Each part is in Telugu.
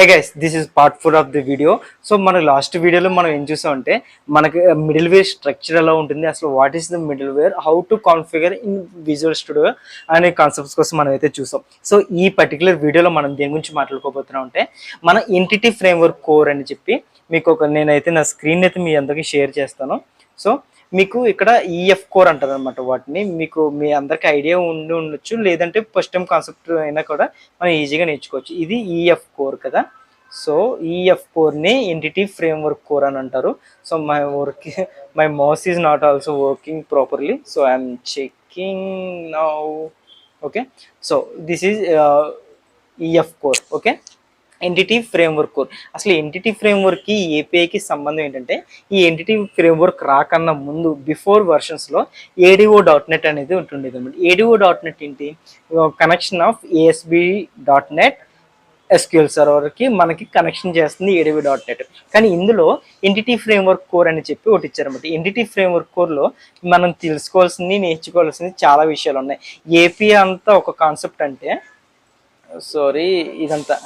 Hey guys this is part four of the video so మన లాస్ట్ వీడియోలో మనం ఏం చూసామంటే మనకి మిడిల్ వేర్ స్ట్రక్చర్ ఎలా ఉంటుంది అసలు what is the middleware how to configure in Visual Studio అనే కాన్సెప్ట్స్ కోసం మనం అయితే చూసాం. సో ఈ పర్టికులర్ వీడియోలో మనం దేని గురించి మాట్లాడుకోబోతున్నాం అంటే మన ఎంటిటీ ఫ్రేమ్వర్క్ కోర్ అని చెప్పి మీకు ఒక నేనైతే నా స్క్రీన్ అయితే మీ అందరికీ షేర్ చేస్తాను. సో మీకు ఇక్కడ ఈఎఫ్ కోర్ అంటారు అనమాట వాటిని. మీకు మీ అందరికి ఐడియా ఉండి ఉండొచ్చు. లేదంటే ఫస్ట్ టైం కాన్సెప్ట్ అయినా కూడా మనం ఈజీగా నేర్చుకోవచ్చు. ఇది ఈఎఫ్ కోర్ కదా. సో ఈఎఫ్ కోర్ని ఎంటిటీ ఫ్రేమ్వర్క్ కోర్ అని అంటారు. So my work my mouse is not also working properly so I'm checking now okay so this is EF Core okay Entity Framework Core అసలు ఎంటిటీ ఫ్రేమ్వర్క్కి ఏపీఐకి సంబంధం ఏంటంటే ఈ ఎంటిటీ ఫ్రేమ్వర్క్ రాకన్నా ముందు బిఫోర్ వర్షన్స్లో ఏడిఓ డాట్ నెట్ అనేది ఉంటుండేది అనమాట ఏడిఓ డాట్ నెట్ ఏంటి? Connection of ASP dot net SQL సర్వర్కి మనకి కనెక్షన్ చేస్తుంది ఏడివి డాట్ నెట్ కానీ ఇందులో ఎంటిటీ ఫ్రేమ్వర్క్ కోర్ అని చెప్పి ఒకటి ఇచ్చారన్నమాట. ఎంటిటీ ఫ్రేమ్వర్క్ కోర్లో మనం తెలుసుకోవాల్సింది నేర్చుకోవాల్సింది చాలా విషయాలు ఉన్నాయి. ఏపీ అంతా ఒక కాన్సెప్ట్ అంటే సారీ ఇదంతా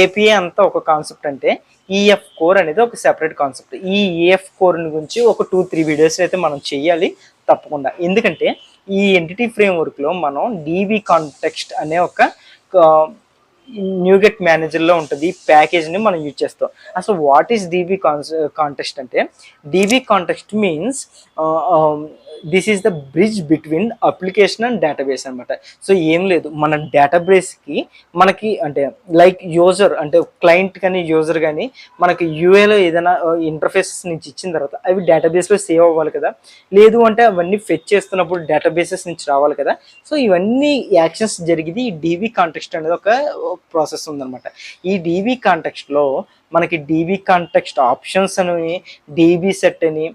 ఏపీఏ అంతా ఒక కాన్సెప్ట్ అంటే ఈఎఫ్ కోర్ అనేది ఒక సెపరేట్ కాన్సెప్ట్ ఈ ఈఎఫ్ కోర్ గురించి ఒక టూ త్రీ వీడియోస్ అయితే మనం చేయాలి తప్పకుండా. ఎందుకంటే ఈ ఎంటిటీ ఫ్రేమ్వర్క్లో మనం డీబీ కాంటెక్స్ట్ అనే ఒక న్యూగెట్ మేనేజర్లో ఉంటుంది. ప్యాకేజ్ని మనం యూజ్ చేస్తాం. అసలు what is DB con context అంటే DB context means this is the bridge between application and database అనమాట సో ఏం లేదు మన డేటాబేస్కి మనకి అంటే లైక్ యూజర్ అంటే క్లయింట్ కానీ యూజర్ కానీ మనకి యూఏలో ఏదైనా ఇంటర్ఫేసెస్ నుంచి ఇచ్చిన తర్వాత అవి డేటాబేస్లో సేవ్ అవ్వాలి కదా. లేదు అంటే అవన్నీ ఫెచ్ చేస్తున్నప్పుడు డేటాబేసెస్ నుంచి రావాలి కదా. సో ఇవన్నీ యాక్షన్స్ జరిగింది ఈ డీబీ కాంటెక్స్ట్ అనేది ఒక ప్రాసెస్ ఉందన్నమాట. ఈ డీబీ కాంటెక్స్ట్లో మనకి డీబీ కాంటెక్స్ట్ ఆప్షన్స్ అని డీబీ సెట్ అని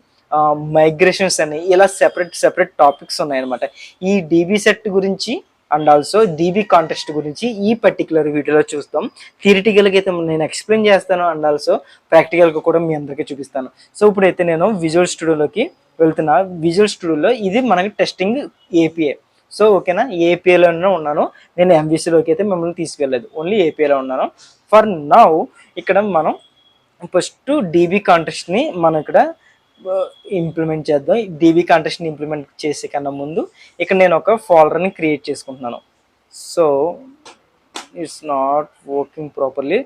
మైగ్రేషన్స్ అని ఇలా సెపరేట్ సెపరేట్ టాపిక్స్ ఉన్నాయన్నమాట. ఈ డీబీ సెట్ గురించి అండ్ ఆల్సో డీబీ కాంటెస్ట్ గురించి ఈ పర్టికులర్ వీడియోలో చూస్తాం. థియరిటికల్గా అయితే నేను ఎక్స్ప్లెయిన్ చేస్తాను అండ్ ఆల్సో ప్రాక్టికల్గా కూడా మీ అందరికీ చూపిస్తాను. సో ఇప్పుడైతే నేను విజువల్ స్టూడియోలోకి వెళ్తున్నా. విజువల్ స్టూడియోలో ఇది మనకి టెస్టింగ్ ఏపీఏ సో ఓకేనా ఏపీఏలోనే ఉన్నాను. నేను ఎంబీసీలోకి అయితే మిమ్మల్ని తీసుకెళ్ళలేదు. ఓన్లీ ఏపీఏలో ఉన్నాను. ఫర్ నౌ ఇక్కడ మనం ఫస్ట్ డీబీ కాంటెస్ట్ని మనం ఇక్కడ ఇంప్లిమెంట్ చేద్దాం. డీబీ కంటెస్ట్ని ఇంప్లిమెంట్ చేసే కన్నా ముందు ఇక్కడ నేను ఒక ఫోల్డర్ని క్రియేట్ చేసుకుంటున్నాను. So it's not working properly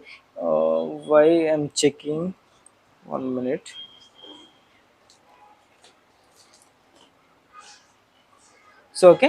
why I'm checking one minute so okay.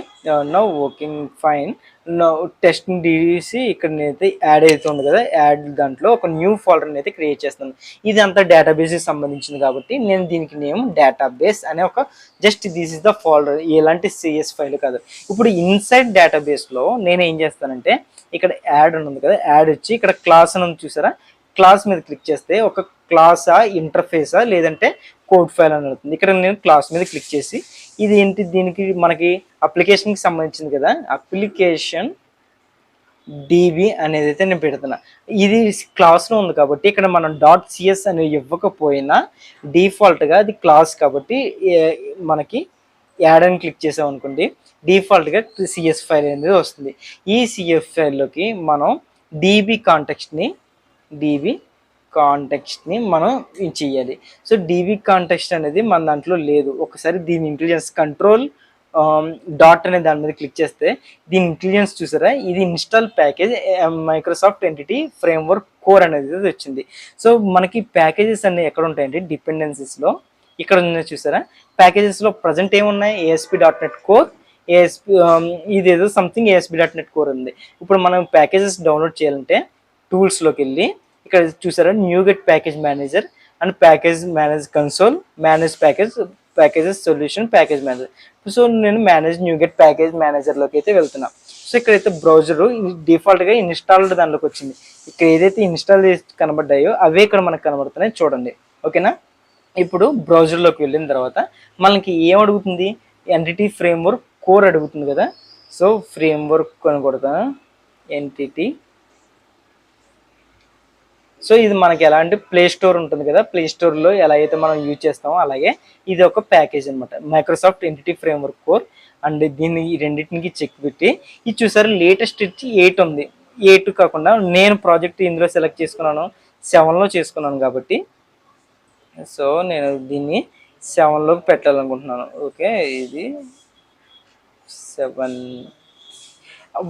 No working fine. No test DC ఇక్కడ నేనైతే యాడ్ అయితే ఉంది కదా యాడ్ దాంట్లో ఒక న్యూ ఫోల్డర్ని అయితే క్రియేట్ చేస్తాను ఇది అంతా డేటాబేస్కి సంబంధించింది కాబట్టి నేను దీనికి నేమ్ డేటాబేస్ అనే ఒక just this is the folder ఎలాంటి సిఎస్ ఫైల్ కాదు. ఇప్పుడు ఇన్సైడ్ డేటాబేస్లో నేను ఏం చేస్తానంటే ఇక్కడ యాడ్ ఉంది కదా యాడ్ వచ్చి ఇక్కడ క్లాస్ అని చూసారా? క్లాస్ మీద క్లిక్ చేస్తే ఒక క్లాసా ఇంటర్ఫేసా లేదంటే కోడ్ ఫైల్ అని అవుతుంది ఇక్కడ నేను క్లాస్ మీద క్లిక్ చేసి ఇది ఏంటి దీనికి మనకి అప్లికేషన్కి సంబంధించింది కదా అప్లికేషన్ డిబి అనేది అయితే నేను పెడుతున్నా. ఇది క్లాస్లో ఉంది కాబట్టి ఇక్కడ మనం డాట్ సిఎస్ అనేది ఇవ్వకపోయినా డిఫాల్ట్గా అది క్లాస్ కాబట్టి మనకి యాడ్ అని క్లిక్ చేసాం అనుకోండి డిఫాల్ట్గా సిఎస్ ఫైల్ అనేది వస్తుంది. ఈ సిఎస్ ఫైల్లోకి మనం డిబి కాంటెక్స్ట్ని డిబి కాంటెక్స్ట్ని మనం ఇది సో డిబి కాంటెక్స్ట్ అనేది మన దాంట్లో లేదు. ఒకసారి దీని ఇంటెలిజెన్స్ కంట్రోల్ డాట్ అనే దాని మీద క్లిక్ చేస్తే దీని ఇంటెలిజెన్స్ చూసారా? ఇది install package Microsoft Entity Framework Core అనేది వచ్చింది. సో మనకి ప్యాకేజెస్ అన్ని ఎక్కడ ఉంటాయంటే డిపెండెన్సీస్లో ఇక్కడ ఉన్నాయి చూసారా? ప్యాకేజెస్లో ప్రజెంట్ ఏమున్నాయి? ASP dot net core ASP ఇదేదో something ASP dot net core ఉంది. ఇప్పుడు మనం ప్యాకేజెస్ డౌన్లోడ్ చేయాలంటే టూల్స్లోకి వెళ్ళి ఇక్కడ చూసారా? NuGet package manager and package manage console manage package packages solution package manager so నేను మేనేజ్ న్యూ గెట్ ప్యాకేజ్ మేనేజర్లోకి అయితే వెళ్తున్నా. సో ఇక్కడైతే బ్రౌజర్ డిఫాల్ట్గా ఇన్స్టాల్డ్ దానిలోకి వచ్చింది. ఇక్కడ ఏదైతే ఇన్స్టాల్ చేసి కనబడ్డాయో అవే ఇక్కడ మనకు కనబడుతున్నాయి చూడండి. ఓకేనా? ఇప్పుడు బ్రౌజర్లోకి వెళ్ళిన తర్వాత మనకి ఏం అడుగుతుంది? ఫ్రేమ్ ఫ్రేమ్వర్క్ కోర్ అడుగుతుంది కదా. సో ఫ్రేమ్వర్క్ అని కొడతాను ఎంటిటీ సో ఇది మనకి ఎలాంటి ప్లే స్టోర్ ఉంటుంది కదా ప్లే స్టోర్లో ఎలా అయితే మనం యూజ్ చేస్తామో అలాగే ఇది ఒక ప్యాకేజ్ అనమాట Microsoft Entity Framework Core and దీన్ని ఈ రెండింటికి చెక్ పెట్టి ఇది చూసారు లేటెస్ట్ ఇచ్చి ఎయిట్ ఉంది. ఎయిట్ కాకుండా నేను ప్రాజెక్ట్ ఇందులో సెలెక్ట్ చేసుకున్నాను సెవెన్లో చేసుకున్నాను కాబట్టి. సో నేను దీన్ని సెవెన్లోకి పెట్టాలనుకుంటున్నాను. ఓకే ఇది సెవెన్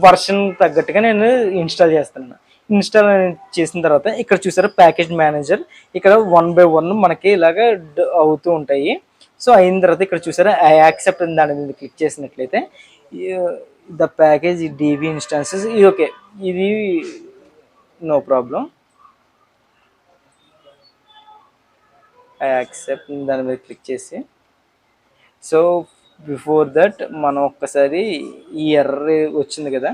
వర్షన్ తగ్గట్టుగా నేను ఇన్స్టాల్ చేస్తున్నాను. ఇన్స్టాల్ చేసిన తర్వాత ఇక్కడ చూసారా ప్యాకేజ్ మేనేజర్. ఇక్కడ వన్ బై వన్ మనకి ఇలాగ అవుతూ ఉంటాయి. సో అయిన తర్వాత ఇక్కడ చూసారా యాక్సెప్ట్ దాని మీద క్లిక్ చేసినట్లయితే ద ప్యాకేజ్ డివి ఇన్స్టాన్సెస్ ఇది ఓకే. ఇది నో ప్రాబ్లం ఐ యాక్సెప్ట్ దాని మీద క్లిక్ చేసి. సో బిఫోర్ దట్ మనం ఒక్కసారి ఈ ఎర్ర వచ్చింది కదా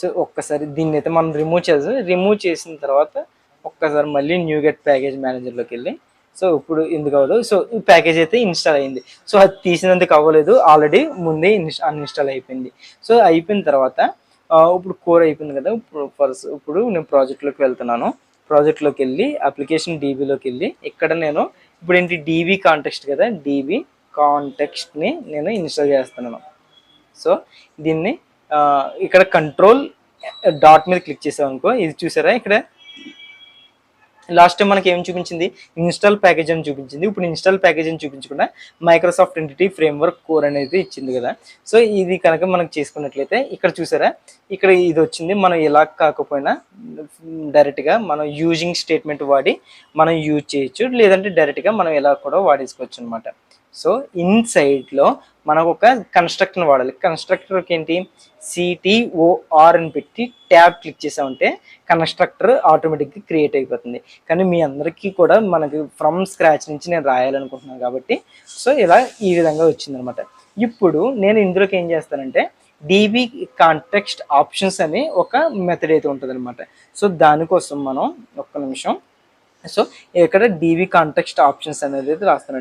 సో ఒక్కసారి దీన్ని అయితే మనం రిమూవ్ చేద్దాం. రిమూవ్ చేసిన తర్వాత ఒక్కసారి మళ్ళీ న్యూ గెట్ ప్యాకేజ్ మేనేజర్లోకి వెళ్ళి సో ఇప్పుడు ఎందుకు అవ్వదు? సో ఈ ప్యాకేజ్ అయితే ఇన్స్టాల్ అయింది. సో అది తీసినందుకు అవ్వలేదు. ఆల్రెడీ ముందే అన్ఇన్స్టాల్ అయిపోయింది. సో అయిపోయిన తర్వాత ఇప్పుడు కోర్ అయిపోయింది కదా. ఇప్పుడు ఫస్ట్ ఇప్పుడు నేను ప్రాజెక్ట్లోకి వెళ్తున్నాను. ప్రాజెక్ట్లోకి వెళ్ళి అప్లికేషన్ డీబీలోకి వెళ్ళి ఇక్కడ నేను ఇప్పుడు ఏంటి డీబీ కాంటెక్స్ట్ కదా. డీబీ కాంటెక్స్ట్ని నేను ఇన్స్టాల్ చేస్తున్నాను. సో దీన్ని ఇక్కడ కంట్రోల్ డాట్ మీద క్లిక్ చేసాం అనుకో ఇది చూసారా ఇక్కడ? లాస్ట్ టైం మనకి ఏం చూపించింది? ఇన్స్టాల్ ప్యాకేజ్ అని చూపించింది. ఇప్పుడు ఇన్స్టాల్ ప్యాకేజ్ అని చూపించకుండా మైక్రోసాఫ్ట్ ఎంటిటీ ఫ్రేమ్వర్క్ కోర్ అనేది ఇచ్చింది కదా. సో ఇది కనుక మనకు చేసుకున్నట్లయితే ఇక్కడ చూసారా? ఇక్కడ ఇది వచ్చింది. మనం ఎలా కాకపోయినా డైరెక్ట్గా మనం యూజింగ్ స్టేట్మెంట్ వాడి మనం యూజ్ చేయొచ్చు. లేదంటే డైరెక్ట్గా మనం ఎలా కూడా వాడేసుకోవచ్చు అనమాట సో ఇన్సైడ్లో మనకు ఒక కన్స్ట్రక్టర్ని వాడాలి కన్స్ట్రక్టర్కి ఏంటి సిటీఓఆర్ అని పెట్టి ట్యాబ్ క్లిక్ చేసామంటే కన్స్ట్రక్టర్ ఆటోమేటిక్గా క్రియేట్ అయిపోతుంది. కానీ మీ అందరికీ కూడా మనకి ఫ్రమ్ స్క్రాచ్ నుంచి నేను రాయాలనుకుంటున్నాను కాబట్టి సో ఇలా ఈ విధంగా వచ్చిందనమాట. ఇప్పుడు నేను ఇందులోకి ఏం చేస్తానంటే డిబి కాంటెక్స్ట్ ఆప్షన్స్ అని ఒక మెథడ్ అయితే ఉంటుంది అనమాట సో దానికోసం మనం ఒక్క నిమిషం. సో ఇక్కడ డిబి కాంటెక్స్ట్ ఆప్షన్స్ అనేది అయితే రాస్తాను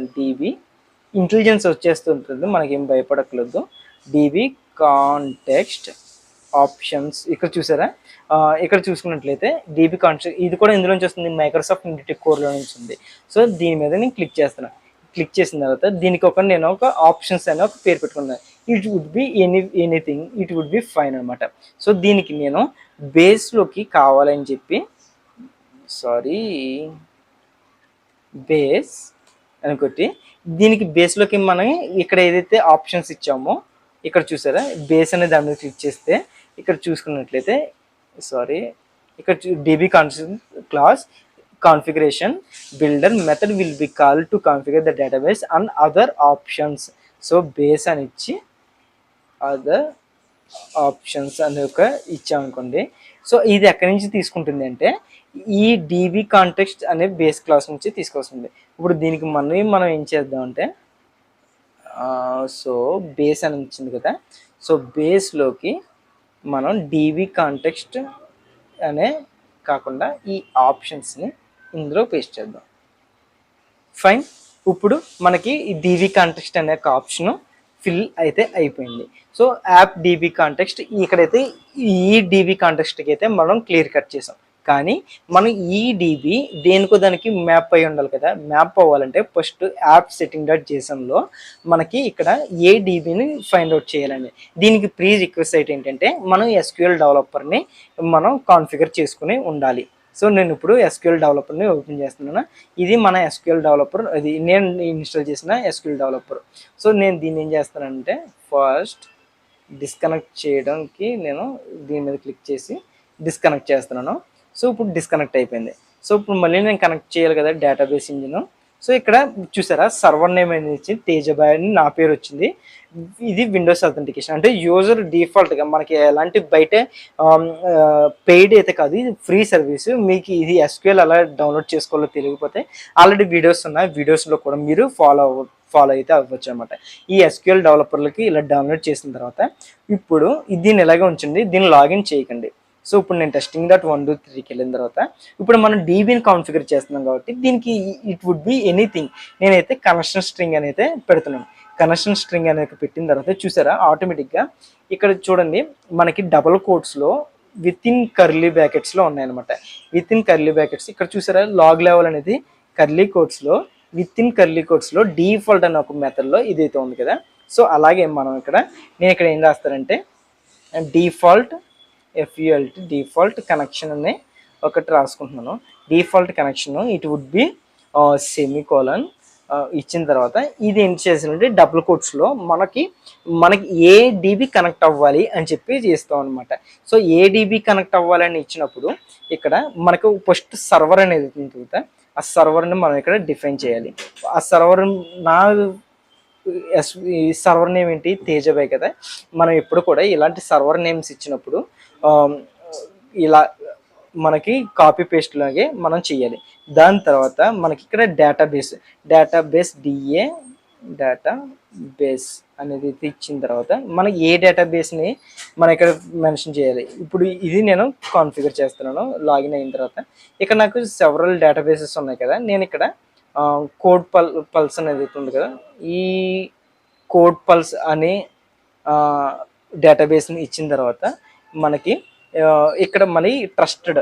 ఇంటెలిజెన్స్ వచ్చేస్తుంటుంది మనకేం భయపడకలేదు డీబీ కాంటెక్స్ట్ ఆప్షన్స్. ఇక్కడ చూసారా? ఇక్కడ చూసుకున్నట్లయితే డీబీ కాంటెక్స్ట్ ఇది కూడా ఇందులో నుంచి వస్తుంది మైక్రోసాఫ్ట్ ఇండిటీ కోర్లో నుంచి ఉంది సో దీని మీద నేను క్లిక్ చేస్తాను క్లిక్ చేసిన తర్వాత దీనికి ఒక నేను ఒక ఆప్షన్స్ అనే ఒక పేరు పెట్టుకున్నాను it would be any anything it would be fine అనమాట సో దీనికి నేను బేస్లోకి కావాలని చెప్పి సారీ బేస్ అనుకోటి దీనికి బేస్లోకి మనం ఇక్కడ ఏదైతే ఆప్షన్స్ ఇచ్చామో ఇక్కడ చూసారా? బేస్ అనే దాని మీద క్లిక్ చేస్తే ఇక్కడ చూసుకున్నట్లయితే సారీ ఇక్కడ DB context class configuration builder method will be call to configure the database and other options so base అని ఇచ్చి అదర్ ఆప్షన్స్ అని ఒక ఇచ్చామనుకోండి. సో ఇది ఎక్కడి నుంచి తీసుకుంటుంది అంటే ఈ డీబీ కాంటెక్స్ట్ అనే బేస్ క్లాస్ నుంచి తీసుకొస్తుంది. ఇప్పుడు దీనికి మనం మనం ఏం చేద్దాం అంటే సో బేస్ అని వచ్చింది కదా. సో బేస్లోకి మనం డీవీ కాంటెక్స్ట్ అనే కాకుండా ఈ ఆప్షన్స్ని ఇందులో పేస్ట్ చేద్దాం. ఫైన్ ఇప్పుడు మనకి ఈ డీవీ కాంటెక్స్ట్ అనే ఒక ఆప్షన్ ఫిల్ అయితే అయిపోయింది. సో యాప్ డీబీ కాంటెక్స్ట్ ఇక్కడైతే ఈ డీబీ కాంటెక్స్ట్కి అయితే మనం క్లియర్ కట్ చేసాం. కానీ మనం ఈ డీబీ దేనికో దానికి మ్యాప్ అయి ఉండాలి కదా. మ్యాప్ అవ్వాలంటే ఫస్ట్ యాప్ సెట్టింగ్ డాట్ జేసన్లో మనకి ఇక్కడ ఏ డీబీని ఫైండ్ అవుట్ చేయాలని దీనికి ప్రీ రిక్వెస్ట్ ఏంటంటే మనం ఎస్క్యూఎల్ డెవలపర్ని మనం కాన్ఫిగర్ చేసుకుని ఉండాలి. సో నేను ఇప్పుడు ఎస్క్యూఎల్ డెవలపర్ని ఓపెన్ చేస్తున్నాను. ఇది మన ఎస్క్యూఎల్ డెవలపర్ అది నేను ఇన్స్టాల్ చేసిన ఎస్క్యూఎల్ డెవలపర్ సో నేను దీన్ని ఏం చేస్తానంటే ఫస్ట్ డిస్కనెక్ట్ చేయడానికి నేను దీని మీద క్లిక్ చేసి డిస్కనెక్ట్ చేస్తున్నాను. సో ఇప్పుడు డిస్కనెక్ట్ అయిపోయింది. సో ఇప్పుడు మళ్ళీ నేను కనెక్ట్ చేయాలి కదా డేటాబేస్ ఇంజిన్ సో ఇక్కడ చూసారా సర్వర్ నేమ్ అనేది ఇచ్చి తేజబాయ్ అని నా పేరు వచ్చింది. ఇది విండోస్ అథెంటికేషన్ అంటే యూజర్ డిఫాల్ట్గా మనకి ఎలాంటి బయట పెయిడ్ అయితే కాదు ఇది ఫ్రీ సర్వీస్ మీకు ఇది ఎస్క్యూఎల్ ఎలా డౌన్లోడ్ చేసుకోవాలో తెలియకపోతే ఆల్రెడీ వీడియోస్ ఉన్నాయి. వీడియోస్లో కూడా మీరు ఫాలో అవ్వ ఫాలో అయితే అవ్వచ్చు అనమాట ఈ ఎస్క్యూఎల్ డెవలపర్లకి ఇలా డౌన్లోడ్ చేసిన తర్వాత ఇప్పుడు దీన్ని ఇలాగే ఉంచండి దీన్ని లాగిన్ చేయకండి. సో ఇప్పుడు నేను టెస్టింగ్ దట్ వన్ టూ త్రీకి వెళ్ళిన తర్వాత ఇప్పుడు మనం డీబీని కాన్ఫిగర్ చేస్తున్నాం కాబట్టి దీనికి ఇట్ వుడ్ బి ఎనీథింగ్ నేనైతే కనెక్షన్ స్ట్రింగ్ అని అయితే పెడుతున్నాను. కనెక్షన్ స్ట్రింగ్ అనేది పెట్టిన తర్వాత చూసారా? ఆటోమేటిక్గా ఇక్కడ చూడండి మనకి డబల్ కోట్స్లో విత్ ఇన్ కర్లీ బ్యాకెట్స్లో ఉన్నాయన్నమాట. విత్ ఇన్ కర్లీ బ్యాకెట్స్ ఇక్కడ చూసారా? లాగ్ లెవెల్ అనేది కర్లీ కోట్స్లో విత్ ఇన్ కర్లీ కోట్స్లో డీఫాల్ట్ అనే ఒక మెథడ్లో ఇదైతే ఉంది కదా. సో అలాగే మనం ఇక్కడ నేను ఇక్కడ ఏం రాస్తానంటే డిఫాల్ట్ ఎఫ్యుఎల్టీ డిఫాల్ట్ కనెక్షన్ అని ఒకటి రాసుకుంటున్నాను. Default connection it would be semicolon ఇచ్చిన తర్వాత ఇది ఏం చేసానంటే డబుల్ కోట్స్లో మనకి మనకి ఏ డీబీ కనెక్ట్ అవ్వాలి అని చెప్పి చేస్తాం అనమాట సో ఏ డీబీ కనెక్ట్ అవ్వాలి అని ఇచ్చినప్పుడు ఇక్కడ మనకు ఫస్ట్ సర్వర్ అనేది ఉంటుంది ఆ సర్వర్ని మనం ఇక్కడ డిఫైన్ చేయాలి. ఆ సర్వర్ నా ఎస్ ఈ సర్వర్ నేమ్ ఏంటి? తేజబాయ్ కదా. మనం ఎప్పుడు కూడా ఇలాంటి సర్వర్ నేమ్స్ ఇచ్చినప్పుడు ఇలా మనకి కాపీ పేస్ట్ లాగే మనం చేయాలి. దాని తర్వాత మనకి ఇక్కడ database database DA data base అనేది ఇచ్చిన తర్వాత మనం ఏ డేటాబేస్ని మనం ఇక్కడ మెన్షన్ చేయాలి. ఇప్పుడు ఇది నేను కాన్ఫిగర్ చేస్తున్నాను లాగిన్ అయిన తర్వాత. ఇక్కడ నాకు సెవరల్ డేటాబేసెస్ ఉన్నాయి కదా నేను ఇక్కడ కోడ్ పల్ పల్స్ అనేది ఉంది కదా ఈ కోడ్ పల్స్ అనే డేటాబేస్ని ఇచ్చిన తర్వాత మనకి ఇక్కడ మనీ ట్రస్టెడ్.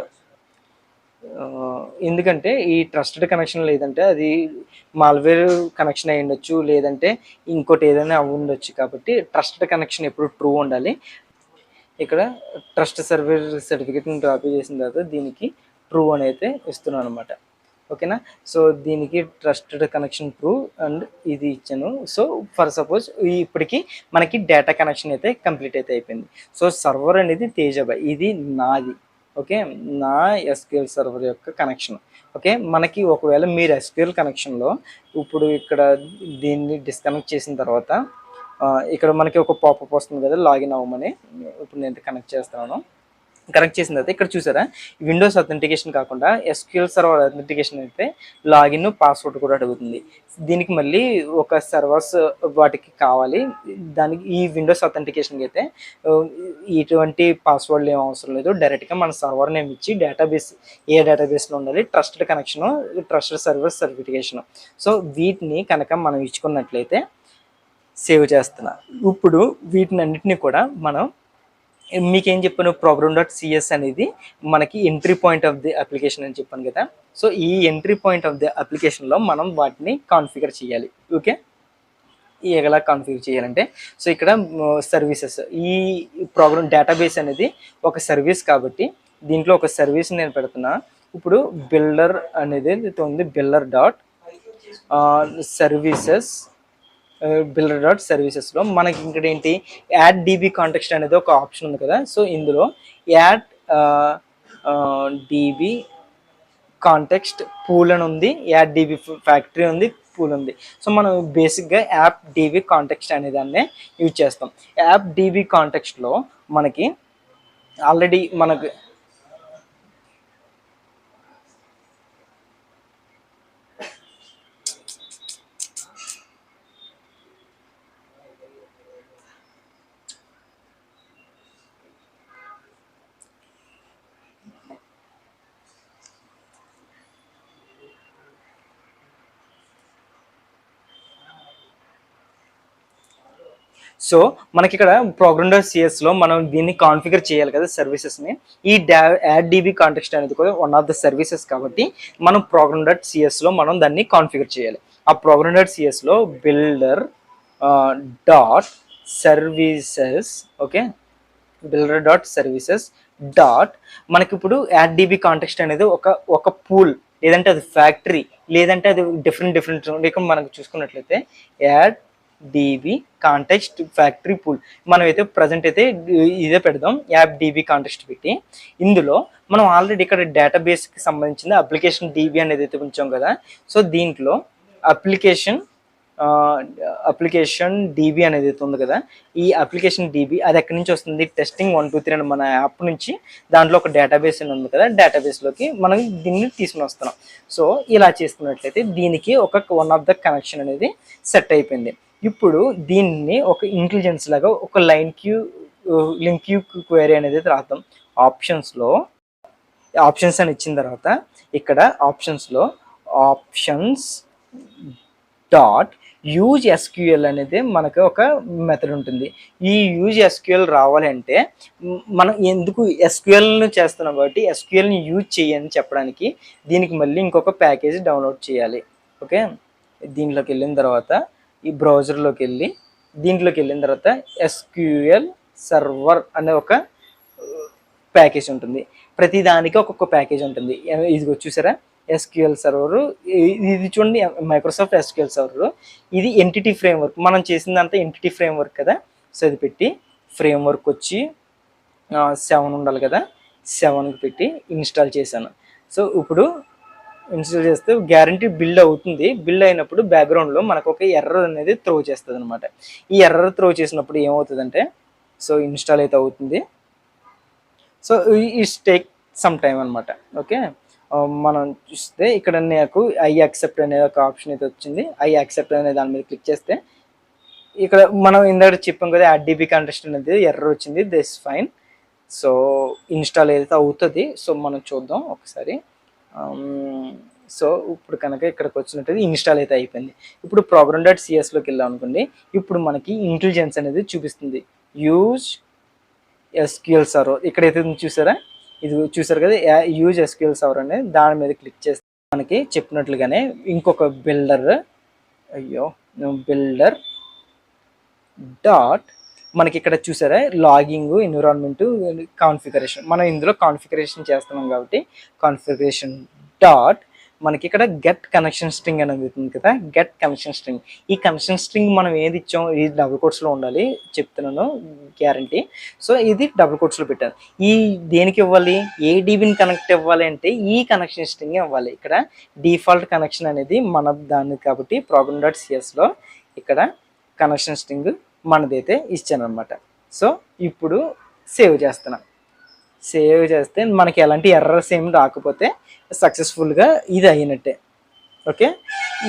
ఎందుకంటే ఈ ట్రస్టెడ్ కనెక్షన్ లేదంటే అది మాల్వేర్ కనెక్షన్ అయి ఉండొచ్చు లేదంటే ఇంకోటి ఏదైనా అవి ఉండొచ్చు కాబట్టి ట్రస్టెడ్ కనెక్షన్ ఎప్పుడు ట్రూ ఉండాలి. ఇక్కడ ట్రస్ట్ సర్వీస్ సర్టిఫికేట్ని కాపీ చేసిన తర్వాత దీనికి ట్రూ అని అయితే ఇస్తున్నాను అనమాట ఓకేనా? సో దీనికి ట్రస్టెడ్ కనెక్షన్ ట్రూ అండ్ ఇది ఇచ్చాను. సో ఫర్ సపోజ్ ఇప్పటికి మనకి డేటా కనెక్షన్ అయితే కంప్లీట్ అయితే అయిపోయింది. సో సర్వర్ అనేది తేజబా ఇది నాది. ఓకే? నా ఎస్క్యూఎల్ సర్వర్ యొక్క కనెక్షన్. ఓకే? మనకి ఒకవేళ మీరు ఎస్క్యూఎల్ కనెక్షన్లో ఇప్పుడు ఇక్కడ దీన్ని డిస్కనెక్ట్ చేసిన తర్వాత ఇక్కడ మనకి ఒక పాపప్ వస్తుంది కదా లాగిన్ అవ్వమని. ఇప్పుడు నేను కనెక్ట్ చేస్తున్నాను కనెక్ట్ చేసిన తర్వాత ఇక్కడ చూసారా? విండోస్ అథెంటికేషన్ కాకుండా ఎస్క్యూఎల్ సర్వర్ అథెంటికేషన్ అయితే లాగిన్ పాస్వర్డ్ కూడా అడుగుతుంది. దీనికి మళ్ళీ ఒక సర్వర్స్ వాటికి కావాలి. దానికి ఈ విండోస్ అథెంటికేషన్కి అయితే ఇటువంటి పాస్వర్డ్లు ఏం అవసరం లేదు. డైరెక్ట్గా మన సర్వర్ నేమ్ ఇచ్చి డేటాబేస్ ఏ డేటాబేస్లో ఉండాలి? Trusted connection trusted server certification. So వీటిని కనుక మనం ఇచ్చుకున్నట్లయితే సేవ్ చేస్తున్నా. ఇప్పుడు వీటినన్నిటిని కూడా మనం మీకేం చెప్పాను? ప్రోగ్రామ్ డాట్ సిఎస్ అనేది మనకి entry point of the application అని చెప్పాను కదా. సో ఈ ఎంట్రీ పాయింట్ ఆఫ్ ది అప్లికేషన్లో మనం వాటిని కాన్ఫిగర్ చేయాలి. ఓకే ఎలా కాన్ఫిగర్ చేయాలంటే సో ఇక్కడ సర్వీసెస్ ఈ ప్రోగ్రామ్ డేటాబేస్ అనేది ఒక సర్వీస్ కాబట్టి దీంట్లో ఒక సర్వీస్ నేను పెడుతున్నా. ఇప్పుడు బిల్డర్ అనేది ఉంది builder dot services builder dot సర్వీసెస్లో మనకి ఇక్కడ ఏంటి? యాడ్ డీబీ కాంటెక్స్ట్ అనేది ఒక ఆప్షన్ ఉంది కదా. సో ఇందులో యాడ్ డీబీ కాంటెక్స్ట్ పూల్ అని ఉంది యాడ్ డీబీ ఫ్యాక్టరీ ఉంది పూల్ ఉంది. సో మనం బేసిక్గా యాప్ డీబీ కాంటెక్స్ట్ అనే దాన్నే యూజ్ చేస్తాం. యాప్ డీబీ కాంటెక్స్ట్లో మనకి ఆల్రెడీ మనకు సో మనకి ఇక్కడ ప్రోగ్రండర్ సిఎస్లో మనం దీన్ని కాన్ఫిగర్ చేయాలి కదా సర్వీసెస్ని. ఈ డా యాడ్ డీబీ కాంటెక్స్ట్ అనేది కూడా వన్ ఆఫ్ ద సర్వీసెస్ కాబట్టి మనం ప్రోగ్రామ్ డాట్ సిఎస్లో మనం దాన్ని కాన్ఫిగర్ చేయాలి. ఆ program dot సిఎస్లో builder dot services okay? Builder dot services dot మనకి ఇప్పుడు యాడ్ డీబీ కాంటెక్స్ట్ అనేది ఒక ఒక పూల్ లేదంటే అది ఫ్యాక్టరీ లేదంటే అది డిఫరెంట్ డిఫరెంట్ ఇక్కడ మనకు చూసుకున్నట్లయితే add DB context factory pool మనం అయితే ప్రజెంట్ అయితే ఇదే పెడదాం యాప్ డీబీ కాంటెక్స్ట్ పెట్టి. ఇందులో మనం ఆల్రెడీ ఇక్కడ డేటాబేస్కి సంబంధించిన అప్లికేషన్ డివి అనేది అయితే ఉంచాం కదా. సో దీంట్లో అప్లికేషన్ అప్లికేషన్ డీబీ అనేది అయితే ఉంది కదా. ఈ అప్లికేషన్ డీబీ అది ఎక్కడి నుంచి వస్తుంది? టెస్టింగ్ వన్ టూ త్రీ అని మన యాప్ నుంచి దాంట్లో ఒక డేటాబేస్ అని ఉంది కదా. డేటాబేస్లోకి మనం దీన్ని తీసుకుని వస్తున్నాం. సో ఇలా చేసుకున్నట్లయితే దీనికి ఒక వన్ ఆఫ్ ద కనెక్షన్ అనేది సెట్ అయిపోయింది. ఇప్పుడు దీన్ని ఒక ఇంటెలిజెన్స్ లాగా ఒక line Q link Q query అనేది రాద్దాం. ఆప్షన్స్లో ఆప్షన్స్ అని ఇచ్చిన తర్వాత ఇక్కడ ఆప్షన్స్లో ఆప్షన్స్ డాట్ యూజ్ ఎస్క్యూఎల్ అనేది మనకు ఒక మెథడ్ ఉంటుంది. ఈ యూజ్ ఎస్క్యూఎల్ రావాలంటే మనం ఎందుకు ఎస్క్యూఎల్ను చేస్తున్నాం కాబట్టి ఎస్క్యూఎల్ని యూజ్ చేయని చెప్పడానికి దీనికి మళ్ళీ ఇంకొక ప్యాకేజ్ డౌన్లోడ్ చేయాలి. ఓకే దీంట్లోకి వెళ్ళిన తర్వాత ఈ బ్రౌజర్లోకి వెళ్ళి దీంట్లోకి వెళ్ళిన తర్వాత ఎస్క్యూఎల్ సర్వర్ అనే ఒక uh, ప్యాకేజ్ ఉంటుంది. ప్రతి దానికి ఒక్కొక్క ప్యాకేజ్ ఉంటుంది. ఇది ఇదిగో చూసారా? ఎస్క్యూఎల్ సర్వరు ఇది చూడండి మైక్రోసాఫ్ట్ ఎస్క్యూఎల్ సర్వరు ఇది ఎంటిటీ ఫ్రేమ్వర్క్ మనం చేసిందంతా ఎంటిటీ ఫ్రేమ్వర్క్ కదా? సో ఇది పెట్టి ఫ్రేమ్వర్క్ వచ్చి సెవెన్ ఉండాలి కదా? సెవెన్కి పెట్టి ఇన్స్టాల్ చేశాను. సో ఇప్పుడు ఇన్స్టాల్ చేస్తే గ్యారంటీ బిల్డ్ అవుతుంది. బిల్డ్ అయినప్పుడు బ్యాక్గ్రౌండ్లో మనకు ఒక ఎర్రర్ అనేది త్రో చేస్తుంది అనమాట ఈ ఎర్రర్ త్రో చేసినప్పుడు ఏమవుతుందంటే సో ఇన్స్టాల్ అయితే అవుతుంది. సో ఈ టేక్ సమ్ టైం అనమాట ఓకే మనం చూస్తే ఇక్కడ నాకు ఐ యాక్సెప్ట్ అనే ఒక ఆప్షన్ అయితే వచ్చింది. ఐ యాక్సెప్ట్ అనే దాని మీద క్లిక్ చేస్తే ఇక్కడ మనం ఇందాక చెప్పాం కదా అడ్డీబీ కంటెస్ట్ అనేది ఎర్రర్ వచ్చింది. దిస్ ఫైన్ సో ఇన్స్టాల్ అయితే అవుతుంది. సో మనం చూద్దాం ఒకసారి. Um, సో ఇప్పుడు కనుక ఇక్కడికి వచ్చినట్టు ఇన్స్టాల్ అయితే అయిపోయింది. ఇప్పుడు ప్రోగ్రామ్ డాట్ సిఎస్లోకి వెళ్ళాం అనుకోండి. ఇప్పుడు మనకి ఇంటెలిజెన్స్ అనేది చూపిస్తుంది. యూజ్ ఎస్క్యూఎల్ సర్వర్ ఇక్కడైతే చూసారా? ఇది చూసారు కదా? యూజ్ ఎస్క్యూఎల్ సర్వర్ అనేది దాని మీద క్లిక్ చేస్తే మనకి చెప్పినట్లుగానే ఇంకొక బిల్డర్ అయ్యో బిల్డర్ డాట్ మనకి ఇక్కడ చూసారా? Logging environment configuration. మనం ఇందులో కాన్ఫిగరేషన్ చేస్తున్నాం కాబట్టి కాన్ఫిగరేషన్ డాట్ మనకి ఇక్కడ గెట్ కనెక్షన్ స్ట్రింగ్ అనేది ఉంది కదా? Get connection string. ఈ కనెక్షన్ స్ట్రింగ్ మనం ఏది ఇచ్చాం? ఇది డబుల్ కోట్స్లో ఉండాలి. చెప్తున్నాను గ్యారంటీ. సో ఇది డబుల్ కోట్స్లో పెట్టాను ఈ దేనికి ఇవ్వాలి? ఏ డీబీని కనెక్ట్ ఇవ్వాలి అంటే ఈ కనెక్షన్ స్ట్రింగ్ ఇవ్వాలి. ఇక్కడ డిఫాల్ట్ కనెక్షన్ అనేది మన దాన్ని కాబట్టి ప్రోగ్రామ్ డాట్ సిఎస్లో ఇక్కడ కనెక్షన్ స్ట్రింగ్ మనదైతే ఇచ్చాను అనమాట సో ఇప్పుడు సేవ్ చేస్తున్నాం. సేవ్ చేస్తే మనకి ఎలాంటి ఎర్రర్స్ ఏమి రాకపోతే సక్సెస్ఫుల్గా ఇది అయినట్టే. ఓకే?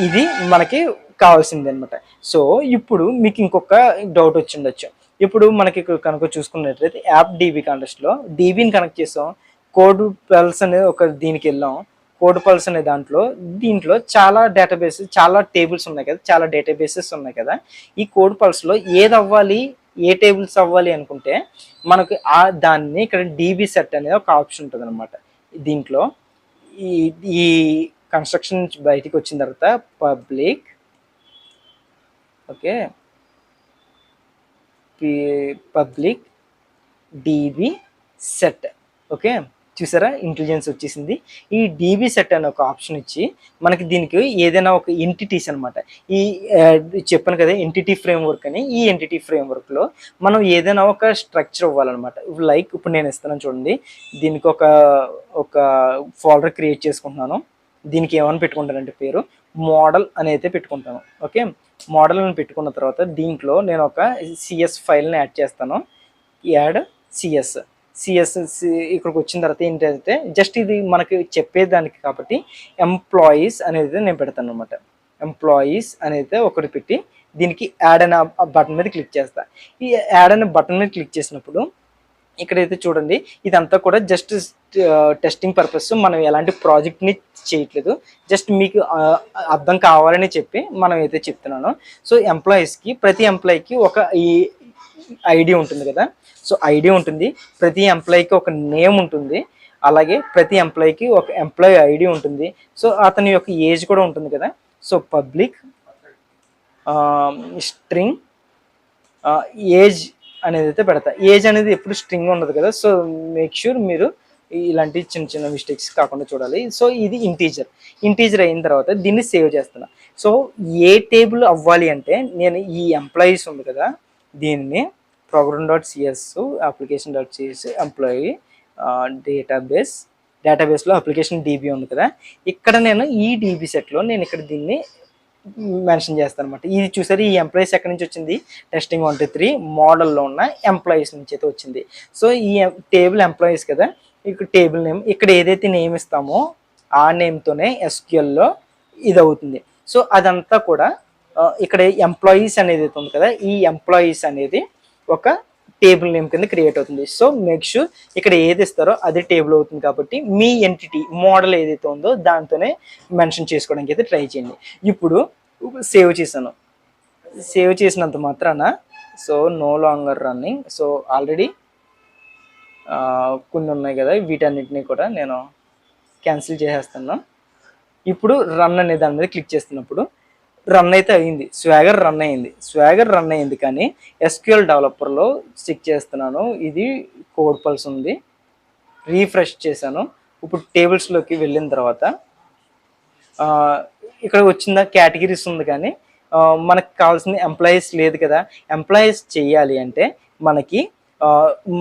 ఇది మనకి కావాల్సింది అనమాట సో ఇప్పుడు మీకు ఇంకొక డౌట్ వచ్చిండొచ్చు. ఇప్పుడు మనకి ఇక్కడ కనుక చూసుకున్నట్లయితే యాప్ డీబీ కాంటెస్ట్లో డీబీని కనెక్ట్ చేసాం. కోడ్ పల్స్ అనేది ఒక దీనికి వెళ్ళాం. కోడ్ పల్స్ అనే దాంట్లో. దీంట్లో చాలా డేటాబేసెస్ చాలా టేబుల్స్ ఉన్నాయి కదా చాలా డేటాబేసెస్ ఉన్నాయి కదా. ఈ కోడ్ పల్స్లో ఏది అవ్వాలి ఏ టేబుల్స్ అవ్వాలి అనుకుంటే మనకి ఆ దాన్ని ఇక్కడ డీబీ సెట్ అనేది ఒక ఆప్షన్ ఉంటుంది అనమాట దీంట్లో ఈ ఈ కన్స్ట్రక్షన్ నుంచి బయటికి వచ్చిన తర్వాత public okay public DB set okay చూసారా? ఇంటెలిజెన్స్ వచ్చేసింది. ఈ డీబీ సెట్ అనే ఒక ఆప్షన్ ఇచ్చి మనకి దీనికి ఏదైనా ఒక ఎంటిటీస్ అనమాట ఈ చెప్పాను కదా ఎంటిటీ ఫ్రేమ్వర్క్ అని. ఈ ఎంటిటీ ఫ్రేమ్వర్క్లో మనం ఏదైనా ఒక స్ట్రక్చర్ ఇవ్వాలన్నమాట లైక్ ఇప్పుడు నేను ఇస్తాను చూడండి. దీనికి ఒక ఒక ఫోల్డర్ క్రియేట్ చేసుకుంటున్నాను. దీనికి ఏమని పెట్టుకుంటానంటే పేరు? మోడల్ అని అయితే పెట్టుకుంటాను. ఓకే? మోడల్ అని పెట్టుకున్న తర్వాత దీంట్లో నేను ఒక సిఎస్ ఫైల్ని యాడ్ చేస్తాను. యాడ్ సిఎస్ సిఎస్ ఇక్కడికి వచ్చిన తర్వాత ఏంటంటే జస్ట్ ఇది మనకి చెప్పేదానికి కాబట్టి ఎంప్లాయీస్ అనేది నేను పెడతాను అనమాట ఎంప్లాయీస్ అనేది ఒకటి పెట్టి దీనికి యాడ్ అనే బటన్ మీద క్లిక్ చేస్తా. ఈ యాడ్ అనే బటన్ మీద క్లిక్ చేసినప్పుడు ఇక్కడైతే చూడండి ఇదంతా కూడా జస్ట్ టెస్టింగ్ పర్పస్ మనం ఎలాంటి ప్రాజెక్ట్ని చేయట్లేదు. జస్ట్ మీకు uh, అర్థం కావాలని చెప్పి మనం అయితే చెప్తున్నాను. సో ఎంప్లాయీస్కి ప్రతి ఎంప్లాయీకి ఒక ఈ ఐడి ఉంటుంది కదా. సో ఐడి ఉంటుంది. ప్రతి ఎంప్లాయీకి ఒక నేమ్ ఉంటుంది. అలాగే ప్రతి ఎంప్లాయీకి ఒక ఎంప్లాయీ ఐడి ఉంటుంది. సో అతని యొక్క ఏజ్ కూడా ఉంటుంది కదా. సో పబ్లిక్ స్ట్రింగ్ ఏజ్ అనేది అయితే పెడతా. ఏజ్ అనేది ఎప్పుడు స్ట్రింగ్ ఉండదు కదా. సో మేక్ షూర్ మీరు ఇలాంటి చిన్న చిన్న మిస్టేక్స్ కాకుండా చూడాలి. సో ఇది ఇంటీజర్ ఇంటీజర్ అయిన తర్వాత దీన్ని సేవ్ చేస్తున్నా. సో ఏ టేబుల్ అవ్వాలి అంటే నేను ఈ ఎంప్లాయీస్ ఉంది కదా దీన్ని program dot CS application dot CS employee database డేటాబేస్లో అప్లికేషన్ డీబీ ఉంది కదా. ఇక్కడ నేను ఈ డీబీ సెట్లో నేను ఇక్కడ దీన్ని మెన్షన్ చేస్తాను అనమాట ఇది చూసారు ఈ ఎంప్లాయీస్ ఎక్కడి నుంచి వచ్చింది? టెస్టింగ్ వన్ టూ త్రీ మోడల్లో ఉన్న ఎంప్లాయీస్ నుంచి అయితే వచ్చింది. సో ఈ టేబుల్ ఎంప్లాయీస్ కదా ఇక్కడ టేబుల్ నేమ్ ఇక్కడ ఏదైతే నేమ్ ఇస్తామో ఆ నేమ్తోనే ఎస్క్యూఎల్లో ఇది అవుతుంది సో అదంతా కూడా ఇక్కడ ఎంప్లాయీస్ అనేది అయితే ఉంది కదా ఈ ఎంప్లాయీస్ అనేది ఒక టేబుల్ నేమ్ కింద క్రియేట్ అవుతుంది. సో మేక్ షూర్ ఇక్కడ ఏది ఇస్తారో అది టేబుల్ అవుతుంది కాబట్టి మీ ఎంటిటీ మోడల్ ఏదైతే ఉందో దాంతోనే మెన్షన్ చేసుకోవడానికి అయితే ట్రై చేయండి. ఇప్పుడు సేవ్ చేశాను. సేవ్ చేసినంత మాత్రాన so no longer running so already కొన్ని ఉన్నాయి కదా వీటన్నిటిని కూడా నేను క్యాన్సిల్ చేసేస్తాను ఇప్పుడు రన్ అనే దాని మీద క్లిక్ చేస్తున్నప్పుడు రన్ అయితే అయింది. స్వాగర్ రన్ అయింది. స్వాగర్ రన్ అయింది కానీ ఎస్క్యూఎల్ డెవలపర్లో స్టిక్ చేస్తున్నాను. ఇది కోడ్ పల్స్ ఉంది. రీఫ్రెష్ చేశాను. ఇప్పుడు టేబుల్స్లోకి వెళ్ళిన తర్వాత ఇక్కడ వచ్చిన కేటగిరీస్ ఉంది కానీ మనకు కావాల్సిన ఎంప్లాయీస్ లేదు కదా. ఎంప్లాయీస్ చేయాలి అంటే మనకి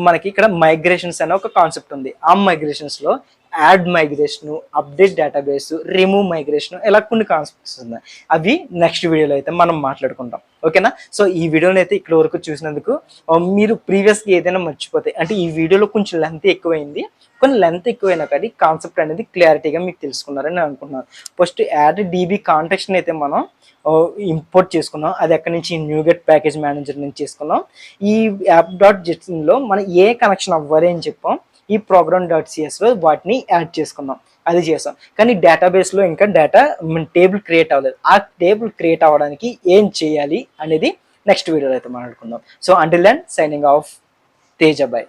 మనకి ఇక్కడ మైగ్రేషన్స్ అనే ఒక కాన్సెప్ట్ ఉంది. ఆ మైగ్రేషన్స్లో add migration update database remove migration ఇలా కొన్ని కాన్సెప్ట్స్ ఉన్నాయి. అవి నెక్స్ట్ వీడియోలో అయితే మనం మాట్లాడుకుంటాం. ఓకేనా? సో ఈ వీడియోని అయితే ఇక్కడ వరకు చూసినందుకు మీరు ప్రీవియస్గా ఏదైనా మర్చిపోతే అంటే ఈ వీడియోలో కొంచెం లెంత్ ఎక్కువైంది కొన్ని లెంత్ ఎక్కువైనా కానీ కాన్సెప్ట్ అనేది క్లారిటీగా మీకు తెలుసుకున్నారని నేను అనుకుంటున్నాను. ఫస్ట్ యాడ్ డీబీ కాంటాక్ట్స్ని అయితే మనం ఇంపోర్ట్ చేసుకున్నాం. అది ఎక్కడి నుంచి? న్యూగెట్ ప్యాకేజ్ మేనేజర్ నుంచి చేసుకున్నాం. ఈ యాప్ డాట్ జెట్స్లో మనం ఏ కనెక్షన్ అవ్వాలి అని చెప్పాం. ఈ ప్రోగ్రామ్ డాట్ సిఎస్లో వాటిని యాడ్ చేసుకుందాం. అది చేసాం కానీ డేటాబేస్లో ఇంకా డేటా టేబుల్ క్రియేట్ అవ్వలేదు. ఆ టేబుల్ క్రియేట్ అవ్వడానికి ఏం చేయాలి అనేది నెక్స్ట్ వీడియోలో అయితే మాట్లాడుకుందాం. So until then signing off తేజబాయ్